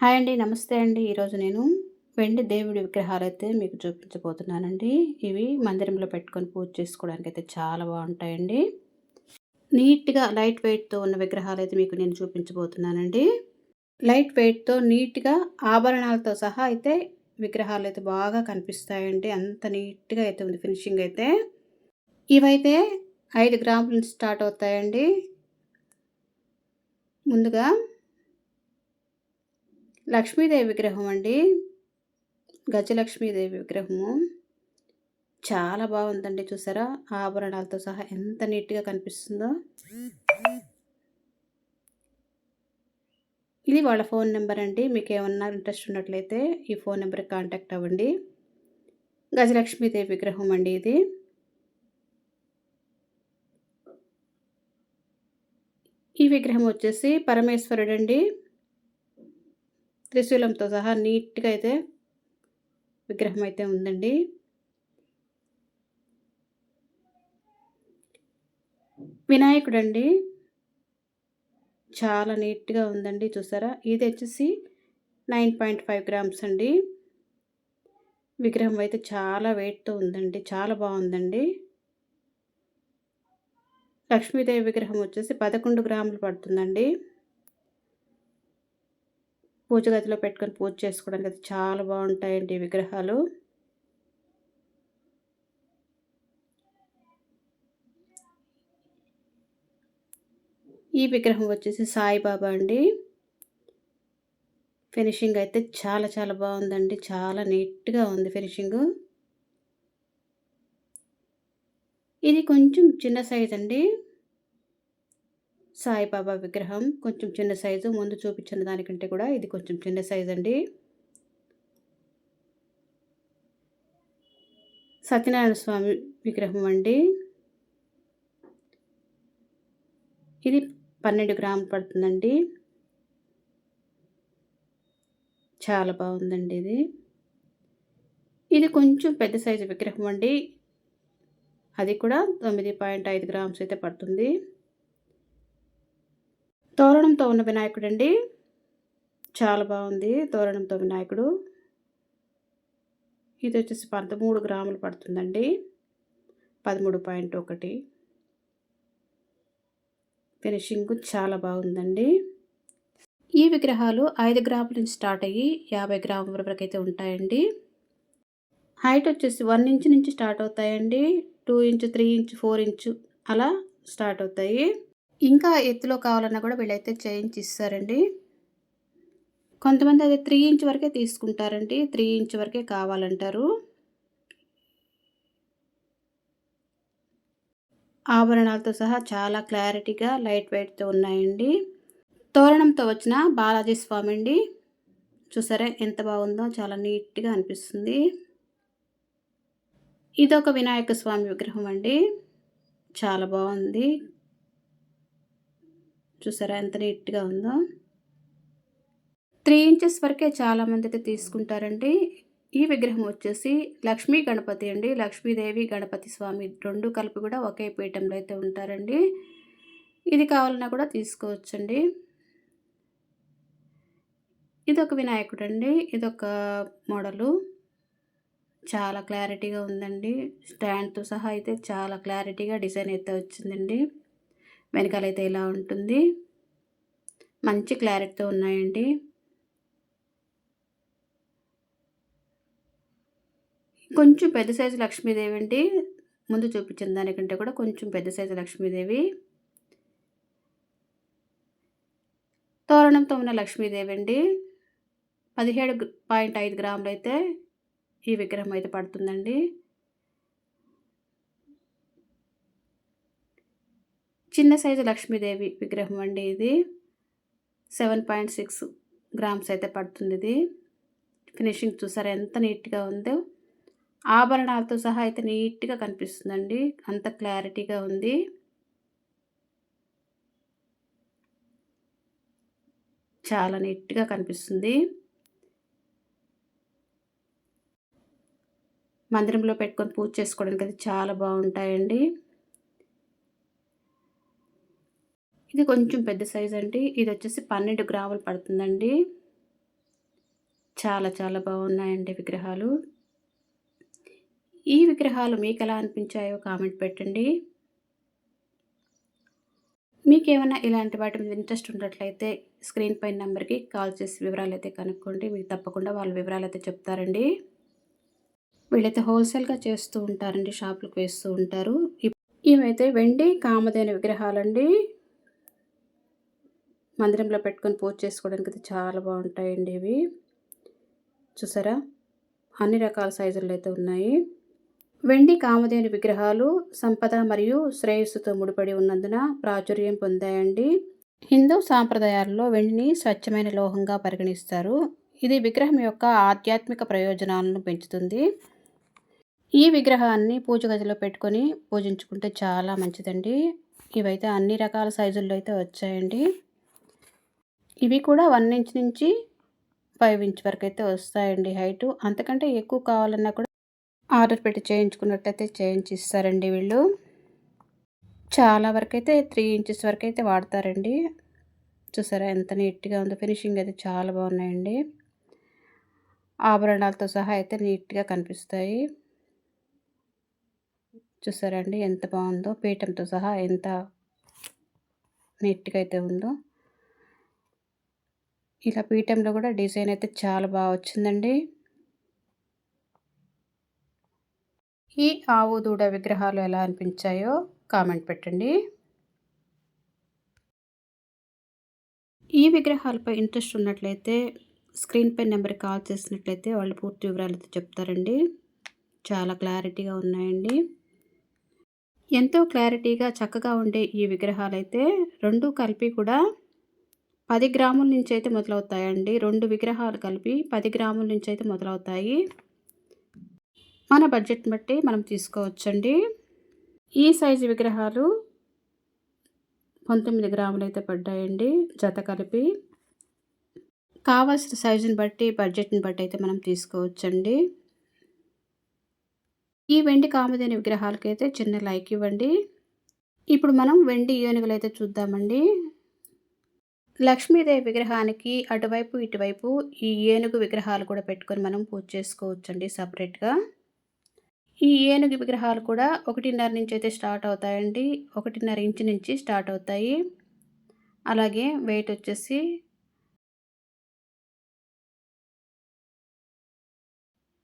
Hi అండి నమస్తే అండి. ఈరోజు నేను వెండి దేవుడి విగ్రహాలు అయితే మీకు చూపించబోతున్నానండి. ఇవి మందిరంలో పెట్టుకొని పూజ చేసుకోవడానికి అయితే చాలా బాగుంటాయండి. నీట్గా లైట్ వెయిట్తో ఉన్న విగ్రహాలు అయితే మీకు నేను చూపించబోతున్నానండి. లైట్ వెయిట్తో నీట్గా ఆభరణాలతో సహా అయితే విగ్రహాలు అయితే బాగా కనిపిస్తాయండి. అంత నీట్గా అయితే ఉంది ఫినిషింగ్ అయితే. ఇవైతే ఐదు గ్రాముల నుంచి స్టార్ట్ అవుతాయండి. ముందుగా లక్ష్మీదేవి విగ్రహం అండి. గజలక్ష్మీదేవి విగ్రహము. చాలా బాగుందండి చూసారా? ఆభరణాలతో సహా ఎంత నీట్గా కనిపిస్తుందో. ఇది వాళ్ళ ఫోన్ నెంబర్ అండి. మీకు ఏమన్నా ఇంట్రెస్ట్ ఉన్నట్లయితే ఈ ఫోన్ నెంబర్కి కాంటాక్ట్ అవ్వండి. గజలక్ష్మీదేవి విగ్రహం అండి ఇది. ఈ విగ్రహం వచ్చేసి పరమేశ్వరుడు అండి త్రిశూలంతో సహా నీట్గా అయితే విగ్రహం అయితే ఉందండి. వినాయకుడు అండి చాలా నీట్గా ఉందండి చూసారా? ఇది వచ్చేసి నైన్ పాయింట్ ఫైవ్ గ్రామ్స్ అండి. విగ్రహం అయితే చాలా వెయిట్తో ఉందండి చాలా బాగుందండి. లక్ష్మీదేవి విగ్రహం వచ్చేసి పదకొండు గ్రాములు పడుతుందండి. పూజ గదిలో పెట్టుకొని పూజ చేసుకోవడానికి అయితే చాలా బాగుంటాయండి విగ్రహాలు. ఈ విగ్రహం వచ్చేసి సాయిబాబా అండి. ఫినిషింగ్ అయితే చాలా చాలా బాగుందండి. చాలా నీట్గా ఉంది ఫినిషింగ్. ఇది కొంచెం చిన్న సైజ్ అండి. సాయిబాబా విగ్రహం కొంచెం చిన్న సైజు ముందు చూపించిన దానికంటే కూడా ఇది కొంచెం చిన్న సైజు అండి. సత్యనారాయణ స్వామి విగ్రహం అండి. ఇది పన్నెండు గ్రాములు పడుతుందండి. చాలా బాగుందండి ఇది. ఇది కొంచెం పెద్ద సైజు విగ్రహం అండి. అది కూడా తొమ్మిది పాయింట్ ఐదు గ్రామ్స్ అయితే పడుతుంది. తోరణంతో ఉన్న వినాయకుడు అండి చాలా బాగుంది తోరణంతో వినాయకుడు. ఇది వచ్చేసి పదమూడు గ్రాములు పడుతుందండి. పదమూడు పాయింట్ ఒకటి. ఫినిషింగ్ చాలా బాగుందండి. ఈ విగ్రహాలు ఐదు గ్రాముల నుంచి స్టార్ట్ అయ్యి యాభై గ్రాముల వరకు అయితే ఉంటాయండి. హైట్ వచ్చేసి వన్ ఇంచ్ నుంచి స్టార్ట్ అవుతాయండి. Two inch three inch four inch అలా స్టార్ట్ అవుతాయి. ఇంకా ఎత్తులో కావాలన్నా కూడా వీళ్ళైతే చేయించి ఇస్తారండి. కొంతమంది అది త్రీ ఇంచ్ వరకే తీసుకుంటారండి. త్రీ ఇంచ్ వరకే కావాలంటారు. ఆభరణాలతో సహా చాలా క్లారిటీగా లైట్ వెయిట్తో ఉన్నాయండి. తోరణంతో వచ్చిన బాలాజీ స్వామి అండి. చూసారా ఎంత బాగుందో చాలా నీట్గా అనిపిస్తుంది. ఇదొక వినాయక స్వామి విగ్రహం అండి. చాలా బాగుంది. చూసారా ఎంత నీట్గా ఉందో? త్రీ ఇంచెస్ వరకే చాలామంది అయితే తీసుకుంటారండి. ఈ విగ్రహం వచ్చేసి లక్ష్మీ గణపతి అండి. లక్ష్మీదేవి గణపతి స్వామి రెండు కలిపి కూడా ఒకే పీఠంలో అయితే ఉంటారండి. ఇది కావాలన్నా కూడా తీసుకోవచ్చండి. ఇదొక వినాయకుడు అండి ఇదొక మోడలు. చాలా క్లారిటీగా ఉందండి. స్టాండ్తో సహా అయితే చాలా క్లారిటీగా డిజైన్ అయితే వచ్చిందండి. వెనకాలైతే ఇలా ఉంటుంది? మంచి క్లారిటీతో ఉన్నాయండి. కొంచెం పెద్ద సైజు లక్ష్మీదేవి అండి ముందు చూపించిన దానికంటే కూడా కొంచెం పెద్ద సైజు లక్ష్మీదేవి. తోరణంతో ఉన్న లక్ష్మీదేవి అండి పదిహేడు పాయింట్ ఐదు గ్రాములు అయితే ఈ విగ్రహం అయితే పడుతుందండి. చిన్న సైజు లక్ష్మీదేవి విగ్రహం అండి ఇది. సెవెన్ పాయింట్ సిక్స్ గ్రామ్స్ అయితే పడుతుంది ఇది. ఫినిషింగ్ చూసారా ఎంత నీట్గా ఉందో. ఆభరణాలతో సహా అయితే నీట్గా కనిపిస్తుందండి. అంత క్లారిటీగా ఉంది. చాలా నీట్గా కనిపిస్తుంది. మందిరంలో పెట్టుకొని పూజ చేసుకోవడానికి అయితే చాలా బాగుంటాయండి. ఇది కొంచెం పెద్ద సైజ్ అండి. ఇది వచ్చేసి పన్నెండు గ్రాములు పడుతుందండి. చాలా చాలా బాగున్నాయండి విగ్రహాలు. ఈ విగ్రహాలు మీకు ఎలా అనిపించాయో కామెంట్ పెట్టండి. మీకేమైనా ఇలాంటి వాటి మీద ఇంట్రెస్ట్ ఉన్నట్లయితే స్క్రీన్ పైన నెంబర్కి కాల్ చేసి వివరాలు అయితే కనుక్కోండి. మీకు తప్పకుండా వాళ్ళ వివరాలు అయితే చెప్తారండి. వీళ్ళైతే హోల్సేల్గా చేస్తూ ఉంటారండి షాపులకు వేస్తూ ఉంటారు. ఇవైతే వెండి కామధేన విగ్రహాలండి. మందిరంలో పెట్టుకొని పూజ చేసుకోవడానికి అయితే చాలా బాగుంటాయండి ఇవి. చూసారా? అన్ని రకాల సైజుల్లో అయితే ఉన్నాయి. వెండి కామధేను విగ్రహాలు సంపద మరియు శ్రేయస్సుతో ముడిపడి ఉన్నందున ప్రాచుర్యం పొందాయండి. హిందూ సాంప్రదాయాల్లో వెండిని స్వచ్ఛమైన లోహంగా పరిగణిస్తారు. ఇది విగ్రహం యొక్క ఆధ్యాత్మిక ప్రయోజనాలను పెంచుతుంది. ఈ విగ్రహాన్ని పూజ గదిలో పెట్టుకొని పూజించుకుంటే చాలా మంచిదండి. ఇవైతే అన్ని రకాల సైజుల్లో అయితే వచ్చాయండి. ఇవి కూడా వన్ ఇంచ్ నుంచి ఫైవ్ ఇంచ్ వరకు అయితే వస్తాయండి హైటు. అంతకంటే ఎక్కువ కావాలన్నా కూడా ఆర్డర్ పెట్టి చేయించుకున్నట్టయితే చేయించిస్తారండి వీళ్ళు. చాలా వరకు అయితే త్రీ ఇంచెస్ వరకు అయితే వాడతారండి. చూసారా ఎంత నీట్గా ఉందో ఫినిషింగ్ అయితే చాలా బాగున్నాయండి. ఆభరణాలతో సహా అయితే నీట్గా కనిపిస్తాయి. చూసారండి ఎంత బాగుందో పీఠంతో సహా ఎంత నీట్గా అయితే ఉందో. ఇలా పీఠంలో కూడా డిజైన్ అయితే చాలా బాగా వచ్చిందండి. ఈ ఆవు దూడ విగ్రహాలు ఎలా అనిపించాయో కామెంట్ పెట్టండి. ఈ విగ్రహాలపై ఇంట్రెస్ట్ ఉన్నట్లయితే స్క్రీన్ పై నెంబర్కి కాల్ చేసినట్లయితే వాళ్ళు పూర్తి వివరాలు అయితే చెప్తారండి. చాలా క్లారిటీగా ఉన్నాయండి. ఎంతో క్లారిటీగా చక్కగా ఉండే ఈ విగ్రహాలు అయితే రెండు కలిపి కూడా పది గ్రాముల నుంచి అయితే మొదలవుతాయండి. రెండు విగ్రహాలు కలిపి పది గ్రాముల నుంచి అయితే మొదలవుతాయి. మన బడ్జెట్ బట్టి మనం తీసుకోవచ్చండి. ఈ సైజు విగ్రహాలు పంతొమ్మిది గ్రాములు అయితే పడ్డాయండి. జత కలిపి కావాల్సిన సైజుని బట్టి బడ్జెట్ని బట్టి అయితే మనం తీసుకోవచ్చండి. ఈ వెండి కామదేని విగ్రహాలకైతే చిన్న లైక్ ఇవ్వండి. ఇప్పుడు మనం వెండి ఏనుగులు అయితే చూద్దామండి. లక్ష్మీదేవి విగ్రహానికి అటువైపు ఇటువైపు ఈ ఏనుగు విగ్రహాలు కూడా పెట్టుకొని మనం పూజ చేసుకోవచ్చండి సపరేట్గా. ఈ ఏనుగు విగ్రహాలు కూడా ఒకటిన్నర నుంచి అయితే స్టార్ట్ అవుతాయండి. ఒకటిన్నర ఇంచు నుంచి స్టార్ట్ అవుతాయి. అలాగే వెయిట్ వచ్చేసి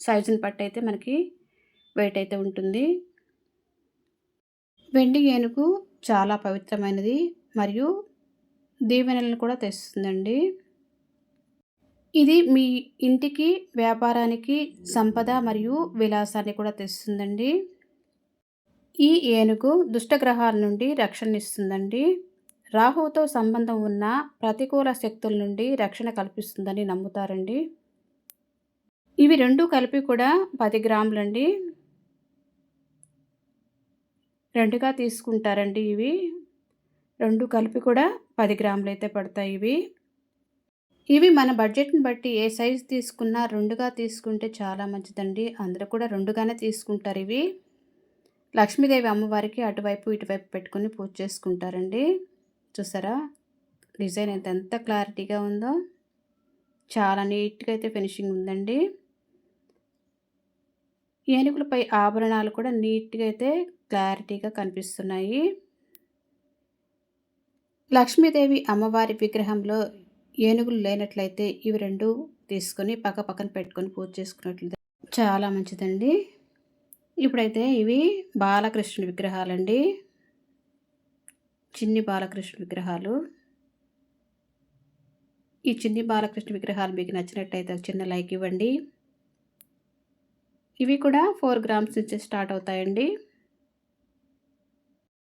సైజుని పట్టి అయితే మనకి వెయిట్ అయితే ఉంటుంది. వెండి ఏనుగు చాలా పవిత్రమైనది. మరియు దీవెనలను కూడా తెస్తుందండి. ఇది మీ ఇంటికి వ్యాపారానికి సంపద మరియు విలాసాన్ని కూడా తెస్తుందండి. ఈ ఏనుగు దుష్టగ్రహాల నుండి రక్షణ ఇస్తుందండి రాహుతో సంబంధం ఉన్న ప్రతికూల శక్తుల నుండి రక్షణ కల్పిస్తుందని నమ్ముతారండి. ఇవి రెండు కలిపి కూడా పది గ్రాములండి. రెండుగా తీసుకుంటారండి ఇవి. రెండు కలిపి కూడా పది గ్రాములు అయితే పడతాయి ఇవి. ఇవి మన బడ్జెట్ని బట్టి ఏ సైజు తీసుకున్నా రెండుగా తీసుకుంటే చాలా మంచిదండి. అందరూ కూడా రెండుగానే తీసుకుంటారు ఇవి. లక్ష్మీదేవి అమ్మవారికి అటువైపు ఇటువైపు పెట్టుకుని పూజ చేసుకుంటారండి. చూసారా? డిజైన్ అయితే ఎంత క్లారిటీగా ఉందో. చాలా నీట్గా అయితే ఫినిషింగ్ ఉందండి. ఏనుగులపై ఆభరణాలు కూడా నీట్గా అయితే క్లారిటీగా కనిపిస్తున్నాయి. లక్ష్మీదేవి అమ్మవారి విగ్రహంలో ఏనుగులు లేనట్లయితే ఇవి రెండు తీసుకొని పక్క పక్కన పెట్టుకొని పూజ చేసుకున్నట్లయితే చాలా మంచిదండి. ఇప్పుడైతే ఇవి బాలకృష్ణుడి విగ్రహాలండి. చిన్ని బాలకృష్ణ విగ్రహాలు. ఈ చిన్ని బాలకృష్ణ విగ్రహాలు మీకు నచ్చినట్టయితే చిన్న లైక్ ఇవ్వండి. ఇవి కూడా ఫోర్ గ్రామ్స్ నుంచి స్టార్ట్ అవుతాయండి.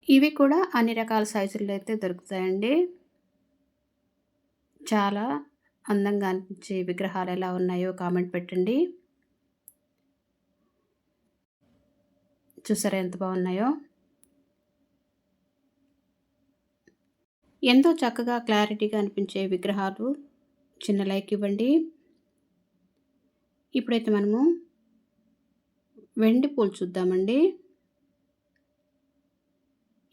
ఇవి కూడా అన్ని రకాల సైజుల్లో అయితే దొరుకుతాయండి. చాలా అందంగా అనిపించే విగ్రహాలు ఎలా ఉన్నాయో కామెంట్ పెట్టండి. చూసారా ఎంత బాగున్నాయో? ఎంతో చక్కగా క్లారిటీగా అనిపించే విగ్రహాలు. చిన్న లైక్ ఇవ్వండి. ఇప్పుడైతే మనము వెండి పూలు చూద్దామండి.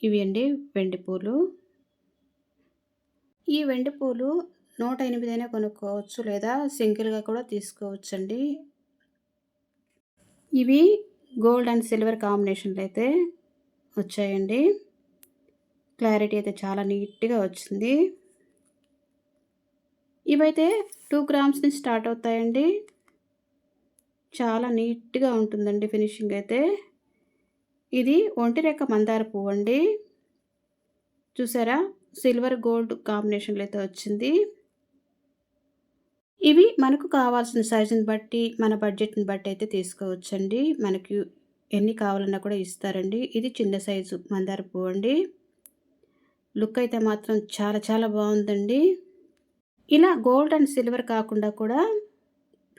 ఇవి అండి వెండి పూలు. ఈ వెండి పూలు నూట ఎనిమిదైనా కొనుక్కోవచ్చు లేదా సింగిల్గా కూడా తీసుకోవచ్చండి. ఇవి గోల్డ్ అండ్ సిల్వర్ కాంబినేషన్లో అయితే వచ్చాయండి. క్లారిటీ అయితే చాలా నీట్గా వచ్చింది. ఇవైతే టూ గ్రామ్స్ నుంచి స్టార్ట్ అవుతాయండి. చాలా నీట్గా ఉంటుందండి ఫినిషింగ్ అయితే. ఇది ఒంటిరెక్క మందార పువ్వు అండి. చూసారా? సిల్వర్ గోల్డ్ కాంబినేషన్లో అయితే వచ్చింది. ఇవి మనకు కావాల్సిన సైజుని బట్టి మన బడ్జెట్ని బట్టి అయితే తీసుకోవచ్చండి. మనకి ఎన్ని కావాలన్నా కూడా ఇస్తారండి. ఇది చిన్న సైజు మందార పువ్వు అండి. లుక్ అయితే మాత్రం చాలా చాలా బాగుందండి. ఇలా గోల్డ్ అండ్ సిల్వర్ కాకుండా కూడా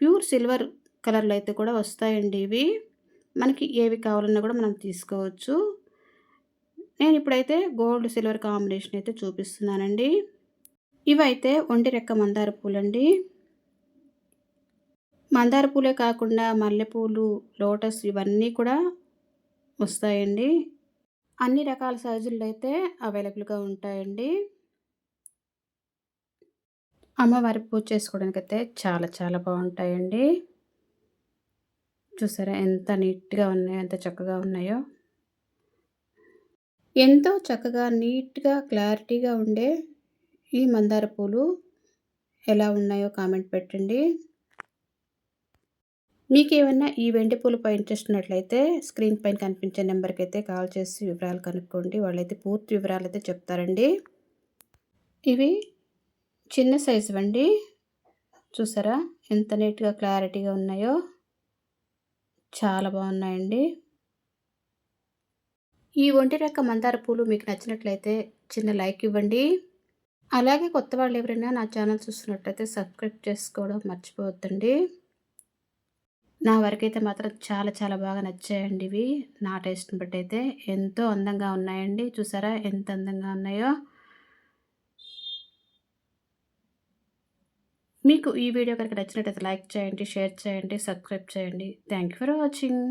ప్యూర్ సిల్వర్ కలర్లో అయితే కూడా వస్తాయండి ఇవి. మనకి ఏవి కావాలన్నా కూడా మనం తీసుకోవచ్చు. నేను ఇప్పుడైతే గోల్డ్ సిల్వర్ కాంబినేషన్ అయితే చూపిస్తున్నానండి. ఇవైతే ఒంటి రెక్క మందార పూలండి. మందార పూలే కాకుండా మల్లెపూలు లోటస్ ఇవన్నీ కూడా వస్తాయండి. అన్ని రకాల సైజుల్లో అయితే అవైలబుల్గా ఉంటాయండి. అమ్మవారి పూజ చేసుకోవడానికి అయితే చాలా చాలా బాగుంటాయండి. చూసారా? ఎంత నీట్గా ఉన్నాయో ఎంత చక్కగా ఉన్నాయో. ఎంతో చక్కగా నీట్గా క్లారిటీగా ఉండే ఈ మందార పూలు ఎలా ఉన్నాయో కామెంట్ పెట్టండి. మీకు ఏమైనా ఈ వెండి పూలపై ఇంట్రెస్ట్ ఉన్నట్లయితే స్క్రీన్ పైన కనిపించే నెంబర్కి అయితే కాల్ చేసి వివరాలు కనుక్కోండి. వాళ్ళైతే పూర్తి వివరాలు అయితే చెప్తారండి. ఇవి చిన్న సైజు అండి చూసారా? ఎంత నీట్గా క్లారిటీగా ఉన్నాయో. చాలా బాగున్నాయండి. ఈ ఒంటి రెక్క మందార పూలు మీకు నచ్చినట్లయితే చిన్న లైక్ ఇవ్వండి. అలాగే కొత్త వాళ్ళు ఎవరైనా నా ఛానల్ చూస్తున్నట్లయితే సబ్స్క్రైబ్ చేసుకోవడం మర్చిపోవద్దండి. నా వరకైతే మాత్రం చాలా చాలా బాగా నచ్చాయండి ఇవి. నా టేస్ట్ని బట్టి అయితే ఎంతో అందంగా ఉన్నాయండి. చూసారా ఎంత అందంగా ఉన్నాయో. మీకు ఈ వీడియో కనుక నచ్చినట్లయితే లైక్ చేయండి షేర్ చేయండి సబ్స్క్రైబ్ చేయండి. Thank you for watching